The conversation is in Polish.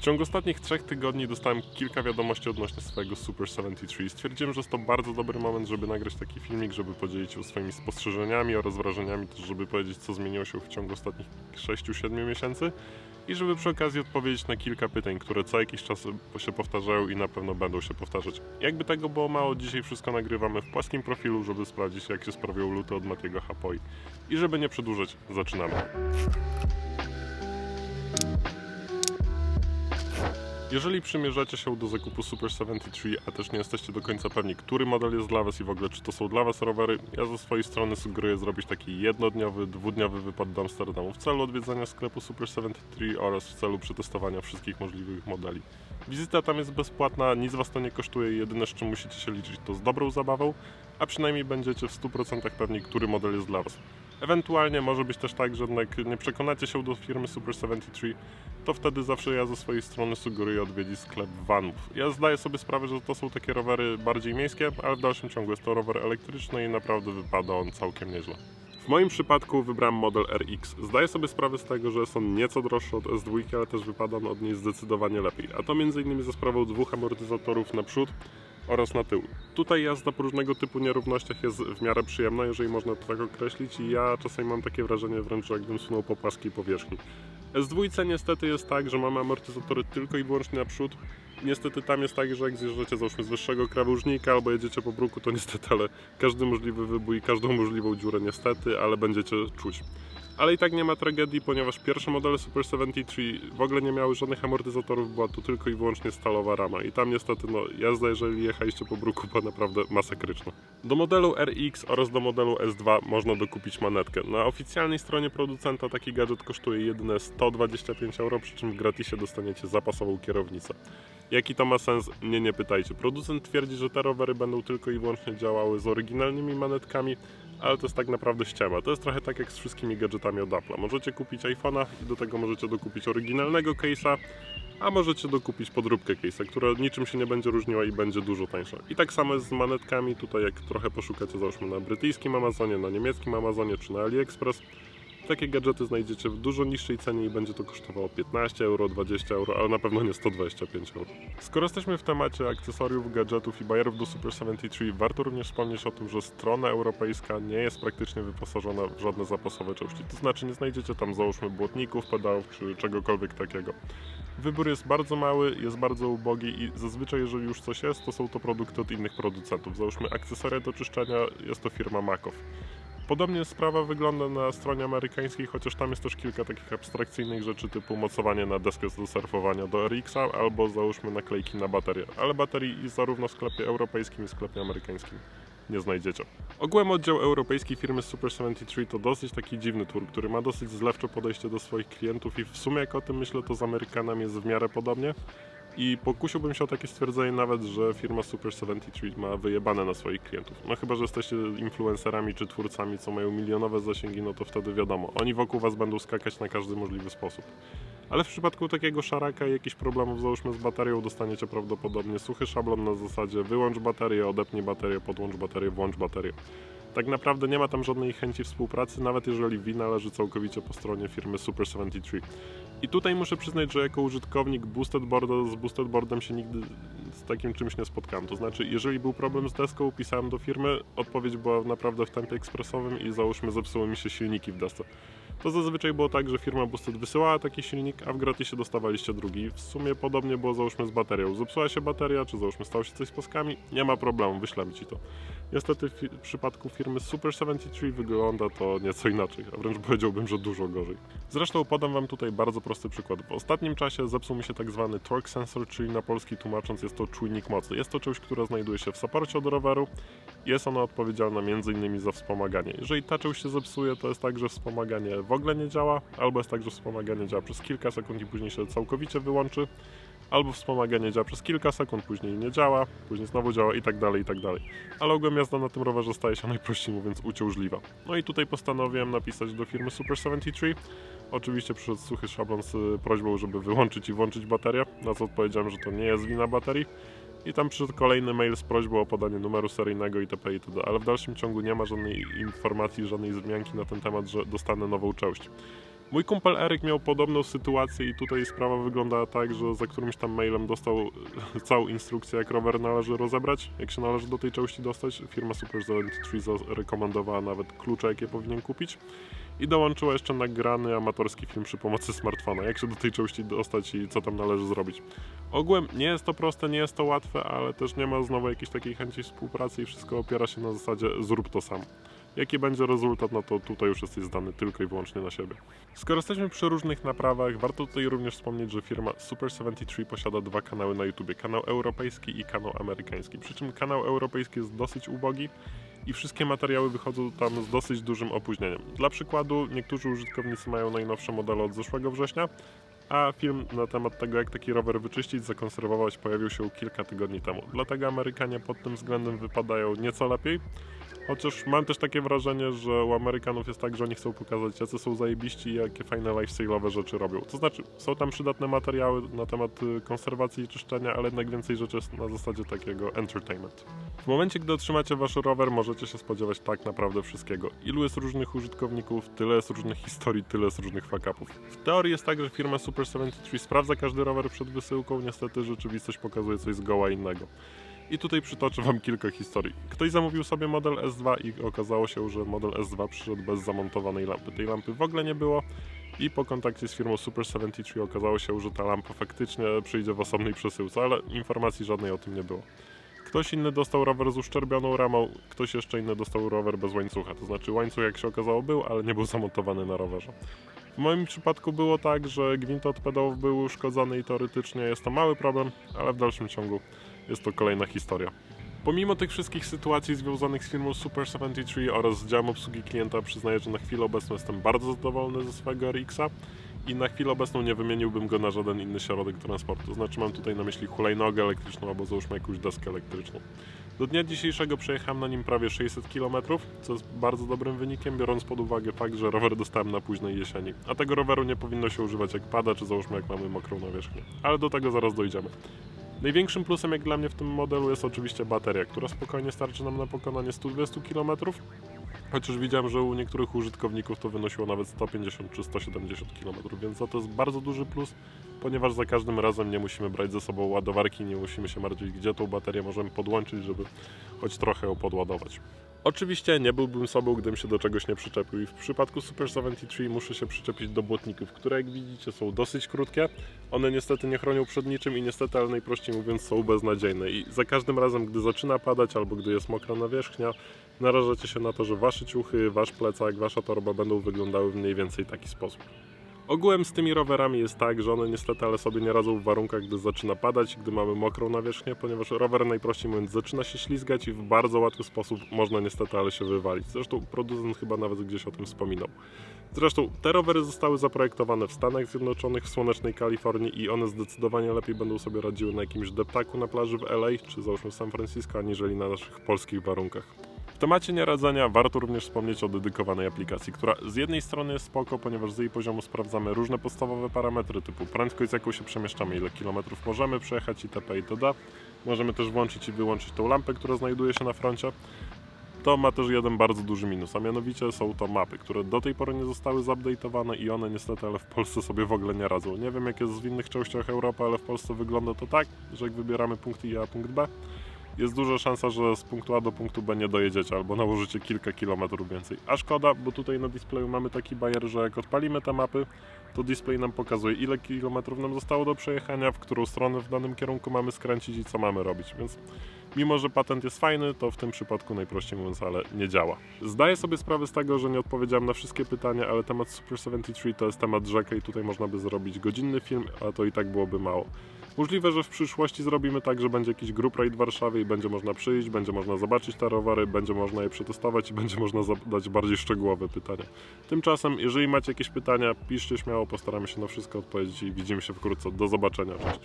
W ciągu ostatnich trzech tygodni dostałem kilka wiadomości odnośnie swojego Super 73 i stwierdziłem, że jest to bardzo dobry moment, żeby nagrać taki filmik, żeby podzielić się swoimi spostrzeżeniami oraz wrażeniami, też żeby powiedzieć, co zmieniło się w ciągu ostatnich 6-7 miesięcy i żeby przy okazji odpowiedzieć na kilka pytań, które co jakiś czas się powtarzają i na pewno będą się powtarzać. Jakby tego było mało, dzisiaj wszystko nagrywamy w płaskim profilu, żeby sprawdzić, jak się sprawią luty od Matiego Hapoi. I żeby nie przedłużać, zaczynamy. Jeżeli przymierzacie się do zakupu Super 73, a też nie jesteście do końca pewni, który model jest dla Was i w ogóle czy to są dla Was rowery, ja ze swojej strony sugeruję zrobić taki jednodniowy, dwudniowy wypad do Amsterdamu w celu odwiedzenia sklepu Super 73 oraz w celu przetestowania wszystkich możliwych modeli. Wizyta tam jest bezpłatna, nic Was to nie kosztuje, jedyne z czym musicie się liczyć to z dobrą zabawą, a przynajmniej będziecie w 100% pewni, który model jest dla Was. Ewentualnie może być też tak, że jednak nie przekonacie się do firmy Super 73, to wtedy zawsze ja ze swojej strony sugeruję odwiedzić sklep vanów. Ja zdaję sobie sprawę, że to są takie rowery bardziej miejskie, ale w dalszym ciągu jest to rower elektryczny i naprawdę wypada on całkiem nieźle. W moim przypadku wybrałem model RX. Zdaję sobie sprawę z tego, że jest on nieco droższy od S2, ale też wypada on od niej zdecydowanie lepiej. A to m.in. za sprawą dwóch amortyzatorów na przód oraz na tył. Tutaj jazda po różnego typu nierównościach jest w miarę przyjemna, jeżeli można to tak określić i ja czasami mam takie wrażenie wręcz, że jakbym sunął po płaskiej powierzchni. S2 niestety jest tak, że mamy amortyzatory tylko i wyłącznie na przód. Niestety tam jest tak, że jak zjeżdżacie załóżmy z wyższego krawężnika albo jedziecie po bruku, to niestety, ale każdy możliwy wybój, każdą możliwą dziurę niestety, ale będziecie czuć. Ale i tak nie ma tragedii, ponieważ pierwsze modele Super 73 w ogóle nie miały żadnych amortyzatorów, była to tylko i wyłącznie stalowa rama. I tam niestety, no, jazda, jeżeli jechaliście po bruku, była naprawdę masakryczna. Do modelu RX oraz do modelu S2 można dokupić manetkę. Na oficjalnej stronie producenta taki gadżet kosztuje jedyne 125 euro, przy czym w gratisie dostaniecie zapasową kierownicę. Jaki to ma sens? Nie, nie pytajcie. Producent twierdzi, że te rowery będą tylko i wyłącznie działały z oryginalnymi manetkami, ale to jest tak naprawdę ściema. To jest trochę tak jak z wszystkimi gadżetami od Apple'a. Możecie kupić iPhone'a i do tego możecie dokupić oryginalnego case'a, a możecie dokupić podróbkę case'a, która niczym się nie będzie różniła i będzie dużo tańsza. I tak samo jest z manetkami. Tutaj jak trochę poszukacie załóżmy na brytyjskim Amazonie, na niemieckim Amazonie czy na AliExpress, takie gadżety znajdziecie w dużo niższej cenie i będzie to kosztowało 15 euro, 20 euro, ale na pewno nie 125 euro. Skoro jesteśmy w temacie akcesoriów, gadżetów i bajerów do Super 73, warto również wspomnieć o tym, że strona europejska nie jest praktycznie wyposażona w żadne zapasowe części. To znaczy nie znajdziecie tam załóżmy błotników, pedałów czy czegokolwiek takiego. Wybór jest bardzo mały, jest bardzo ubogi i zazwyczaj jeżeli już coś jest, to są to produkty od innych producentów. Załóżmy akcesoria do czyszczenia, jest to firma Makow. Podobnie sprawa wygląda na stronie amerykańskiej, chociaż tam jest też kilka takich abstrakcyjnych rzeczy typu mocowanie na deskę do surfowania do RX-a albo załóżmy naklejki na baterię, ale baterii zarówno w sklepie europejskim, i w sklepie amerykańskim nie znajdziecie. Ogółem oddział europejski firmy Super 73 to dosyć taki dziwny twór, który ma dosyć zlewcze podejście do swoich klientów i w sumie jak o tym myślę to z Amerykanami jest w miarę podobnie. I pokusiłbym się o takie stwierdzenie nawet, że firma Super 73 ma wyjebane na swoich klientów. No chyba, że jesteście influencerami czy twórcami, co mają milionowe zasięgi, no to wtedy wiadomo, oni wokół was będą skakać na każdy możliwy sposób. Ale w przypadku takiego szaraka i jakichś problemów załóżmy z baterią dostaniecie prawdopodobnie suchy szablon na zasadzie wyłącz baterię, odepnij baterię, podłącz baterię, włącz baterię. Tak naprawdę nie ma tam żadnej chęci współpracy, nawet jeżeli wina leży całkowicie po stronie firmy Super 73. I tutaj muszę przyznać, że jako użytkownik Boosted Boarda z Boosted Boardem się nigdy z takim czymś nie spotkałem. To znaczy, jeżeli był problem z deską, pisałem do firmy, odpowiedź była naprawdę w tempie ekspresowym i załóżmy zepsuły mi się silniki w desce. To zazwyczaj było tak, że firma Boosted wysyłała taki silnik, a w gratisie dostawaliście drugi. W sumie podobnie było załóżmy z baterią. Zepsuła się bateria, czy załóżmy stało się coś z paskami, nie ma problemu, wyślemy ci to. Niestety w, przypadku firmy Super 73 wygląda to nieco inaczej, a wręcz powiedziałbym, że dużo gorzej. Zresztą podam Wam tutaj bardzo prosty przykład. W ostatnim czasie zepsuł mi się tak zwany torque sensor, czyli na polski tłumacząc jest to czujnik mocy. Jest to część, która znajduje się w saporcie od roweru. Jest ona odpowiedzialna m.in. za wspomaganie. Jeżeli ta część się zepsuje, to jest tak, że wspomaganie w ogóle nie działa, albo jest tak, że wspomaganie działa przez kilka sekund i później się całkowicie wyłączy albo wspomaganie działa przez kilka sekund, później nie działa, później znowu działa i tak dalej, i tak dalej. Ale ogółem jazda na tym rowerze staje się najprościej mówiąc uciążliwa. No i tutaj postanowiłem napisać do firmy Super 73. Oczywiście przyszedł suchy szablon z prośbą, żeby wyłączyć i włączyć baterię, na co odpowiedziałem, że to nie jest wina baterii. I tam przyszedł kolejny mail z prośbą o podanie numeru seryjnego itp. itd. Ale w dalszym ciągu nie ma żadnej informacji, żadnej wzmianki na ten temat, że dostanę nową część. Mój kumpel Eryk miał podobną sytuację i tutaj sprawa wyglądała tak, że za którymś tam mailem dostał e, całą instrukcję, jak rower należy rozebrać, jak się należy do tej części dostać. Firma Super 73 zarekomendowała nawet klucze, jakie powinien kupić. I dołączyła jeszcze nagrany amatorski film przy pomocy smartfona, jak się do tej części dostać i co tam należy zrobić. Ogółem nie jest to proste, nie jest to łatwe, ale też nie ma znowu jakiejś takiej chęci współpracy i wszystko opiera się na zasadzie zrób to sam. Jaki będzie rezultat, no to tutaj już jesteś zdany tylko i wyłącznie na siebie. Skoro jesteśmy przy różnych naprawach, warto tutaj również wspomnieć, że firma Super 73 posiada dwa kanały na YouTube: kanał europejski i kanał amerykański. Przy czym kanał europejski jest dosyć ubogi i wszystkie materiały wychodzą tam z dosyć dużym opóźnieniem. Dla przykładu, niektórzy użytkownicy mają najnowsze modele od zeszłego września, a film na temat tego, jak taki rower wyczyścić, zakonserwować, pojawił się kilka tygodni temu. Dlatego Amerykanie pod tym względem wypadają nieco lepiej. Chociaż mam też takie wrażenie, że u Amerykanów jest tak, że oni chcą pokazać, jacy są zajebiści i jakie fajne lifestyle'owe rzeczy robią. To znaczy, są tam przydatne materiały na temat y, konserwacji i czyszczenia, ale jednak więcej rzeczy jest na zasadzie takiego entertainment. W momencie, gdy otrzymacie wasz rower, możecie się spodziewać tak naprawdę wszystkiego. Ilu jest różnych użytkowników, tyle jest różnych historii, tyle jest różnych fuck-upów. W teorii jest tak, że firma Super 73 sprawdza każdy rower przed wysyłką, niestety rzeczywistość pokazuje coś zgoła innego. I tutaj przytoczę Wam kilka historii. Ktoś zamówił sobie model S2 i okazało się, że model S2 przyszedł bez zamontowanej lampy. Tej lampy w ogóle nie było i po kontakcie z firmą Super 73 okazało się, że ta lampa faktycznie przyjdzie w osobnej przesyłce, ale informacji żadnej o tym nie było. Ktoś inny dostał rower z uszczerbioną ramą, ktoś jeszcze inny dostał rower bez łańcucha. To znaczy łańcuch jak się okazało był, ale nie był zamontowany na rowerze. W moim przypadku było tak, że gwint od pedałów był uszkodzony i teoretycznie jest to mały problem, ale w dalszym ciągu jest to kolejna historia. Pomimo tych wszystkich sytuacji związanych z firmą Super 73 oraz z działem obsługi klienta, przyznaję, że na chwilę obecną jestem bardzo zadowolony ze swojego RX-a i na chwilę obecną nie wymieniłbym go na żaden inny środek transportu. To znaczy mam tutaj na myśli hulajnogę elektryczną albo załóżmy jakąś deskę elektryczną. Do dnia dzisiejszego przejechałem na nim prawie 600 km, co jest bardzo dobrym wynikiem, biorąc pod uwagę fakt, że rower dostałem na późnej jesieni. A tego roweru nie powinno się używać jak pada, czy załóżmy jak mamy mokrą nawierzchnię. Ale do tego zaraz dojdziemy. Największym plusem jak dla mnie w tym modelu jest oczywiście bateria, która spokojnie starczy nam na pokonanie 120 km. Chociaż widziałem, że u niektórych użytkowników to wynosiło nawet 150 czy 170 km, więc to jest bardzo duży plus, ponieważ za każdym razem nie musimy brać ze sobą ładowarki, nie musimy się martwić, gdzie tą baterię możemy podłączyć, żeby choć trochę ją podładować. Oczywiście nie byłbym sobą, gdybym się do czegoś nie przyczepił i w przypadku Super 73 muszę się przyczepić do błotników, które jak widzicie są dosyć krótkie. One niestety nie chronią przed niczym i niestety, ale najprościej mówiąc są beznadziejne i za każdym razem, gdy zaczyna padać albo gdy jest mokra nawierzchnia, narażacie się na to, że wasze ciuchy, wasz plecak, wasza torba będą wyglądały w mniej więcej taki sposób. Ogółem z tymi rowerami jest tak, że one niestety ale sobie nie radzą w warunkach, gdy zaczyna padać, gdy mamy mokrą nawierzchnię, ponieważ rower najprościej mówiąc zaczyna się ślizgać i w bardzo łatwy sposób można niestety ale się wywalić. Zresztą producent chyba nawet gdzieś o tym wspominał. Zresztą te rowery zostały zaprojektowane w Stanach Zjednoczonych, w słonecznej Kalifornii i one zdecydowanie lepiej będą sobie radziły na jakimś deptaku na plaży w LA czy załóżmy w San Francisco, aniżeli na naszych polskich warunkach. Temacie nieradzenia warto również wspomnieć o dedykowanej aplikacji, która z jednej strony jest spoko, ponieważ z jej poziomu sprawdzamy różne podstawowe parametry typu prędkość z jaką się przemieszczamy, ile kilometrów możemy przejechać itp. itd. Możemy też włączyć i wyłączyć tą lampę, która znajduje się na froncie. To ma też jeden bardzo duży minus, a mianowicie są to mapy, które do tej pory nie zostały zupdate'owane i one niestety, ale w Polsce sobie w ogóle nie radzą. Nie wiem jak jest w innych częściach Europy, ale w Polsce wygląda to tak, że jak wybieramy punkt a punkt B, jest duża szansa, że z punktu A do punktu B nie dojedziecie albo nałożycie kilka kilometrów więcej. A szkoda, bo tutaj na displeju mamy taki bajer, że jak odpalimy te mapy, to display nam pokazuje ile kilometrów nam zostało do przejechania, w którą stronę w danym kierunku mamy skręcić i co mamy robić. Więc mimo, że patent jest fajny, to w tym przypadku najprościej mówiąc, ale nie działa. Zdaję sobie sprawę z tego, że nie odpowiedziałem na wszystkie pytania, ale temat Super 73 to jest temat rzeka i tutaj można by zrobić godzinny film, a to i tak byłoby mało. Możliwe, że w przyszłości zrobimy tak, że będzie jakiś group ride w Warszawie i będzie można przyjść, będzie można zobaczyć te rowery, będzie można je przetestować i będzie można zadać bardziej szczegółowe pytania. Tymczasem, jeżeli macie jakieś pytania, piszcie śmiało, postaramy się na wszystko odpowiedzieć i widzimy się wkrótce. Do zobaczenia, cześć.